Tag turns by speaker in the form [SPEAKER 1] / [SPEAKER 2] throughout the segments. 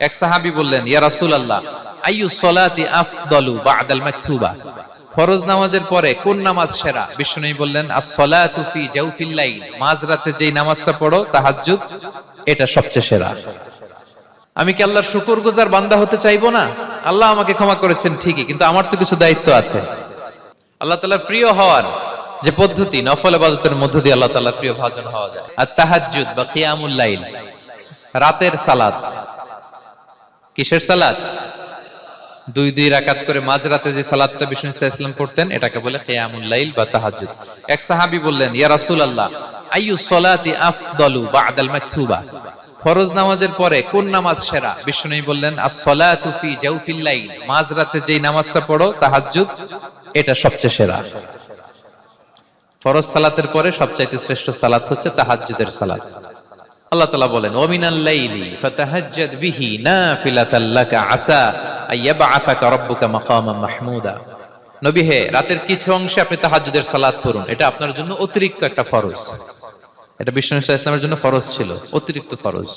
[SPEAKER 1] এক সাহাবী বললেন, ইয়া রাসূলুল্লাহ, আইয়ু সলাতি আফদালু বা'দাল মাকতুবা? ফরজ নামাজের পরে কোন নামাজ সেরা? বিশ্বনবী বললেন, আস-সালাতু ফি জাওফিল লাইল। মাঝরাতে যেই নামাজটা পড়ো, তাহাজ্জুদ, এটা সবচেয়ে সেরা। আমি কি আল্লাহর শুকরগুজার বান্দা হতে চাইব না? আল্লাহ আমাকে ক্ষমা করেছেন ঠিকই, কিন্তু আমার তো কিছু দায়িত্ব আছে। আল্লাহ তাআলার প্রিয় হওয়ার যে পদ্ধতি, নফল ইবাদতের মধ্য দিয়ে আল্লাহ তাআলার প্রিয় ভাজন হওয়া যায়। আর তাহাজ্জুদ বা কিয়ামুল লাইল, রাতের সালাত। কিসের সালাত? দুই দুই রাকাত করে মাঝরাতে যে সালাতটা বিষ্ণু ইসলাম পড়তেন, এটাকে বলে কিয়ামুল লাইল বা তাহাজ্জুদ। এক সাহাবী বললেন, ইয়া রাসূলুল্লাহ, আইয়ু সলাতি আফদালু বা'দাল মাকতুবা? ফরজ নামাজের পরে কোন নামাজ সেরা? বিষ্ণু বললেন, আস-সালাতু ফি জাওফিল লাইল। মাঝরাতে যেই নামাজটা পড়ো, তাহাজ্জুদ, এটা সবচেয়ে সেরা। ফরজ সালাতের পরে সবচাইতে শ্রেষ্ঠ সালাত হচ্ছে তাহাজ্জুদের সালাত। আল্লাহ বলেন ওমিনাল লাইলি ফাতাহাজ্জাদ বিহি আসা মাহমুদা। নবী হে, রাতের কিছু অংশে আপনি তাহাজ্জুদের এটা আপনার জন্য অতিরিক্ত একটা ফরজ। এটা ইসলামের জন্য ফরজ ছিল, অতিরিক্ত ফরজ।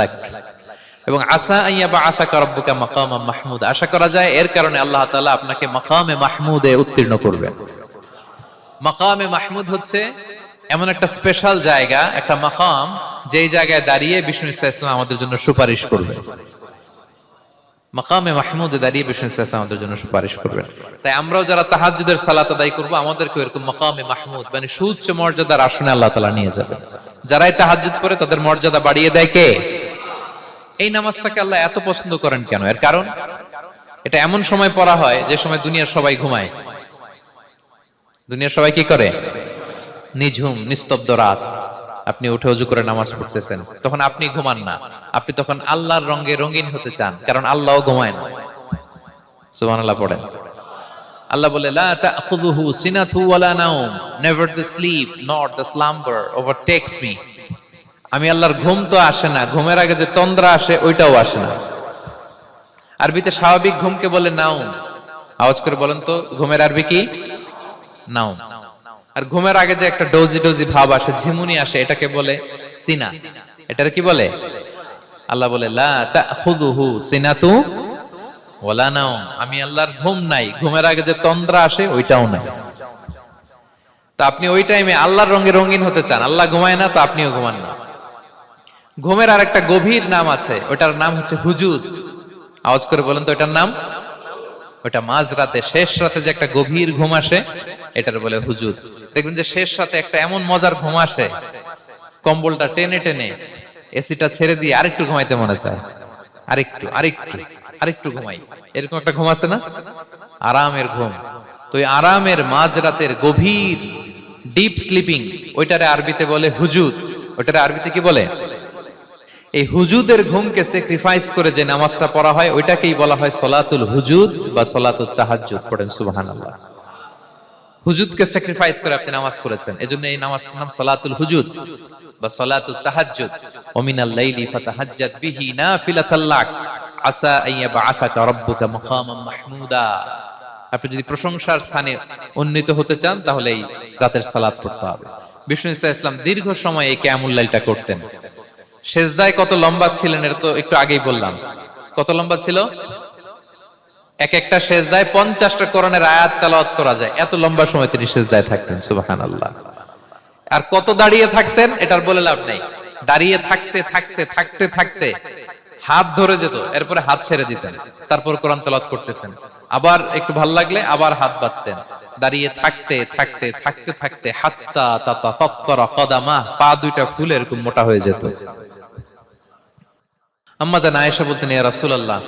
[SPEAKER 1] লাক। এবং আসা আইয়াবআসাকা রাব্বুকা মাকামান মাহমুদা। আশা করা যায় এর কারণে আল্লাহ আপনাকে মাকামে মাহমুদে উত্তীর্ণ করবেন। মাকামে মাহমুদ হচ্ছে এমন একটা স্পেশাল জায়গা, একটা মাকাম, যেই জায়গায় দাঁড়িয়ে বিষ্ণু ইসা ইসলাম আমাদের জন্য সুপারিশ করবে। মাকামে মাহমুদে দাঁড়িয়ে বিষ্ণু ইসা ইসলাম আমাদের জন্য সুপারিশ করবেন তাই আমরাও যারা তাহাজ্জুদের সালাত আদায় করব আমাদেরকে এরকম মাকামে মাহমুদ মানে সুউচ্চ মর্যাদার আসনে আল্লাহ তালা নিয়ে যাবে। যারাই তাহাজ্জুদ করে, তাদের মর্যাদা বাড়িয়ে দেয় কে? এই নামাজটাকে আল্লাহ এত পছন্দ করেন কেন? এর কারণ? এটা এমন সময় পড়া হয়, যে সময় দুনিয়ার সবাই ঘুমায়। দুনিয়ার সবাই কি করে? নিঝুম, নিস্তব্ধ রাত। আপনি উঠে উজু করে নামাজ পড়তেছেন। তখন আপনি ঘুমান না। আপনি তখন আল্লাহর রঙে রঙিন হতে চান, কারণ আল্লাহও ঘুমায় না। সুবহানাল্লাহ পড়েন। আল্লাহ বলে, লা তাখুযুহু সিনাতু ওয়ালা নাওম। Never the sleep not the slumber overtakes me আমি আল্লাহর ঘুম তো আসে না। ঘুমের আগে যে তন্দ্রা আসে, ওইটাও আসে না। আরবিতে স্বাভাবিক ঘুমকে বলে নাউম আওয়াজ করে বলেন তো, ঘুমের আরবি কি? নাউম আর ঘুমের আগে যে একটা ডোজি ডোজি ভাব আসে, ঝিমুনি আসে, এটাকে বলে সিনা। এটার কি বলে? আল্লাহ বলে, লা আমি আল্লাহর ঘুম নাই। ঘুমের আগে যে তন্দ্রা আসে, ওইটাও নাই। তা আপনি ওই টাইমে আল্লাহর রঙে রঙিন হতে চান, আল্লাহ ঘুমায় না, তো আপনিও ঘুমান না। ঘুমের আর একটা গভীর নাম আছে, ওটার নাম হচ্ছে হুজুদ। আওয়াজ করে বলেন তো ওটার নাম? ওটা মাঝ রাতে শেষ রাতে যে একটা গভীর ঘুম আসে, এটার বলে হুজুদ। দেখবেন যে শেষ রাতে একটা এমন মজার ঘুম আসে, কম্বলটা টেনে টেনে এসিটা ছেড়ে দিয়ে আরেকটু ঘুমাইতে মনে চায়। আরেকটু আরেকটু আরেকটু ঘুমাই। এরকম একটা ঘুম আছে না? আরামের ঘুম। তো আরামের মাঝ রাতের গভীর ডিপ স্লিপিং ওইটারে আরবিতে বলে হুজুদ। ওইটারে আরবিতে কি বলে? এই হুজুদের ঘুমকে স্যাক্রিফাইস করে যে নামাজটা পড়া হয়, ওইটাকেই বলা হয় সলাতুল হুজুদ বা সলাতুল তাহাজ্জুদ। পড়েন সুবহানাল্লাহ। হুজুদকে স্যাক্রিফাইস করে আপনি নামাজ পড়েছেন। এজন্য এই নামাজটার নাম সলাতুল হুজুদ বা সলাতুল তাহাজ্জুদ। লাইলি ফাতাহাজ্জাদ বিহি নাফিলাতাল লাক। আসা আইয়াবআসাকা রাব্বুকা মাকামান মাহমুদা। আপনি যদি প্রশংসার স্থানে উন্নীত হতে চান, তাহলে এই রাতের সালাত পড়তে হবে। বিষ্ণু ইসা ইসলাম দীর্ঘ সময় এই কিয়ামুল লাইলটা করতেন। সেজদায় কত লম্বা ছিলেন, এটা তো একটু আগেই বললাম। কত লম্বা ছিল? এক একটা শেষ সেজদায় পঞ্চাশটা করণের আয়াত তালাওয়াত করা যায়। এত লম্বা সময় তিনি সেজদায় থাকতেন সুবাহান আল্লাহ আর কত দাঁড়িয়ে থাকতেন, এটার বলে লাভ নেই। দাঁড়িয়ে থাকতে থাকতে থাকতে থাকতে হাত ধরে যেত, এরপরে হাত ছেড়ে দিতেন। তারপর কোরআন তেলাওয়াত করতেছেন। আবার একটু ভালো লাগলে আবার হাত বাঁধতেন। দাঁড়িয়ে থাকতে থাকতে থাকতে থাকতে হাত্তা তাতা ফত্তরা কদামা, পা দুইটা ফুলে এরকম মোটা হয়ে যেত। আম্মাদান আয়েশা বলতেন, ইয়া রাসূলুল্লাহ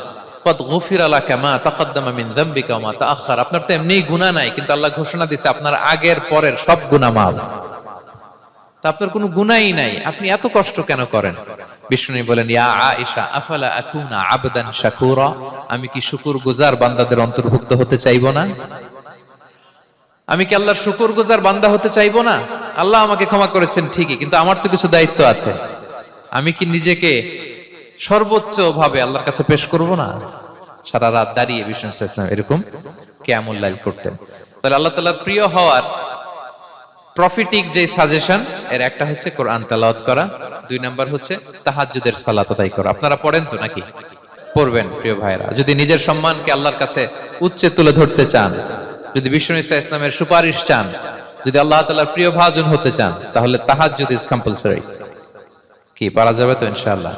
[SPEAKER 1] মিন যামবিকা ওয়া মা তাআখার আপনার তো এমনিই গুনাহ নাই, কিন্তু আল্লাহ ঘোষণা দিয়েছে আপনার আগের পরের সব গুনাহ মাফ। তা আপনার কোনো গুনাহই নাই, আপনি এত কষ্ট কেন করেন? বিষ্ণু বলেন, ইয়া আয়েশা, আফালা আকুনা আবদান শাকুরা? আমি কি শুকুর গুজার বান্দাদের অন্তর্ভুক্ত হতে চাইব না? আমি কি আল্লাহর শুকুর গুজার বান্দা হতে চাইব না? আল্লাহ আমাকে ক্ষমা করেছেন ঠিকই, কিন্তু আমার তো কিছু দায়িত্ব আছে। আমি কি নিজেকে সর্বোচ্চ ভাবে আল্লাহর কাছে পেশ করব না? সারা রাত দাঁড়িয়ে বিষ্ণু ইসলাম এরকম কেমন লাইল করতেন। তাহলে আল্লাহ তালার প্রিয় হওয়ার প্রফিটিক যে সাজেশন এর একটা হচ্ছে কোরআন তেলাওয়াত করা, দুই নাম্বার হচ্ছে তাহাজ্জুদের সালাত আদায় করা। আপনারা পড়েন তো নাকি? পড়বেন, প্রিয় ভাইরা যদি নিজের সম্মানকে আল্লাহর কাছে উচ্চে তুলে ধরতে চান, যদি বিষ্ণু ইসা ইসলামের সুপারিশ চান, যদি আল্লাহ তালার প্রিয় ভাজন হতে চান, তাহলে তাহাজ্জুদ ইজ কম্পালসারি কি, পারা যাবে তো ইনশাআল্লাহ?